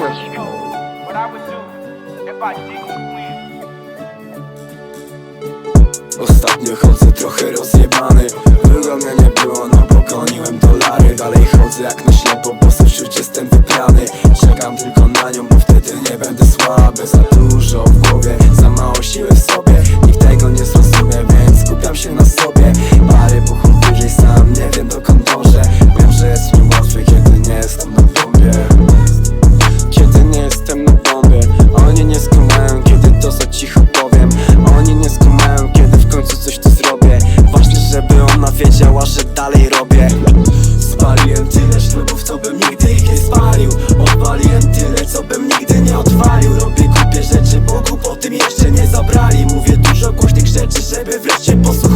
question. What I would do if I didn't win. Ostatnio chodzę trochę rozjebany Było mnie nie było, no pogoniłem dolary Dalej chodzę jak na ślepo, bo z życie jestem wyprany Czekam tylko na nią, bo wtedy nie będę słaby że dalej robię. Spaliłem tyle ślubów, co bym nigdy ich nie spalił. Odwaliłem tyle, co bym nigdy nie odwalił. Robię kupie rzeczy, bo o tym jeszcze nie zabrali. Mówię dużo głośnych rzeczy, żeby wreszcie posłuchać.